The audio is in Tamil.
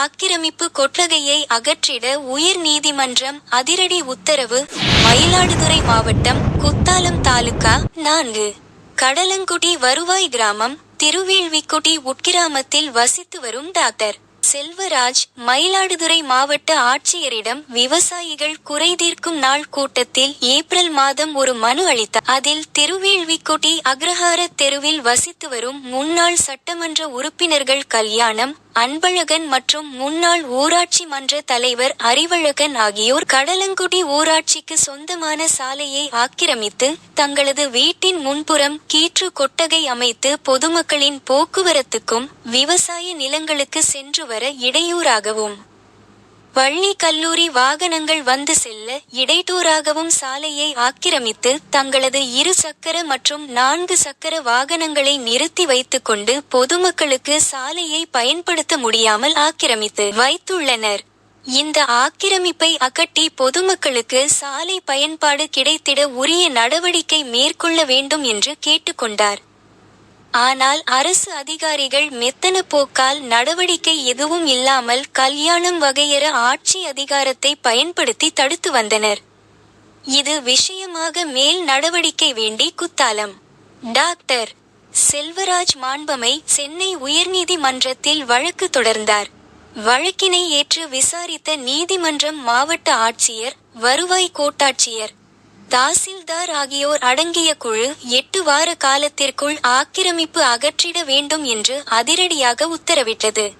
ஆக்கிரமிப்பு கொட்டகையை அகற்றிட உயர் நீதிமன்றம் அதிரடி உத்தரவு. மயிலாடுதுறை மாவட்டம் குத்தாலம் தாலுகா நான்கு. கடலங்குடி வருவாய் கிராமம் திருவேள்விக்குடி உட்கிராமத்தில் வசித்து வரும் டாக்டர். செல்வராஜ் மயிலாடுதுறை மாவட்ட ஆட்சியரிடம் விவசாயிகள் குறைதீர்க்கும் நாள் கூட்டத்தில் ஏப்ரல் மாதம் ஒரு மனு அளித்தார். அதில் திருவேள்விக்குடி அக்ரஹார தெருவில் வசித்து வரும் முன்னாள் சட்டமன்ற உறுப்பினர்கள் கல்யாணம் அன்பழகன் மற்றும் முன்னாள் ஊராட்சி மன்ற தலைவர் அறிவழகன் ஆகியோர் கடலங்குடி ஊராட்சிக்கு சொந்தமான சாலையை ஆக்கிரமித்து தங்களது வீட்டின் முன்புறம் கீற்று கொட்டகை அமைத்து பொதுமக்களின் போக்குவரத்துக்கும் விவசாய நிலங்களுக்கு சென்று வர இடையூறாகவும் பள்ளி கல்லூரி வாகனங்கள் வந்து செல்ல இடைத்தூராகவும் சாலையை ஆக்கிரமித்து தங்களது இரு சக்கர மற்றும் நான்கு சக்கர வாகனங்களை நிறுத்தி வைத்துக்கொண்டு பொதுமக்களுக்கு சாலையை பயன்படுத்த முடியாமல் ஆக்கிரமித்து வைத்துள்ளனர். இந்த ஆக்கிரமிப்பை அகட்டி பொதுமக்களுக்கு சாலை பயன்பாடு கிடைத்திட உரிய நடவடிக்கை மேற்கொள்ள வேண்டும் என்று கேட்டுக்கொண்டார் ஆனால் அரசு அதிகாரிகள் மெத்தன போக்கால் நடவடிக்கை எதுவும் இல்லாமல் கல்யாணம் வகையற ஆட்சி அதிகாரத்தை பயன்படுத்தி தடுத்து வந்தனர். இது விஷயமாக மேல் நடவடிக்கை வேண்டி குத்தாலம். டாக்டர் செல்வராஜ் மாண்பமை சென்னை உயர்நீதிமன்றத்தில் வழக்கு தொடர்ந்தார். வழக்கினை ஏற்று விசாரித்த நீதிமன்றம் மாவட்ட ஆட்சியர் வருவாய் கோட்டாட்சியர் தாசில்தார் ஆகியோர் அடங்கிய குழு எட்டு வார காலத்திற்குள் ஆக்கிரமிப்பு அகற்றிட வேண்டும் என்று அதிரடியாக உத்தரவிட்டது.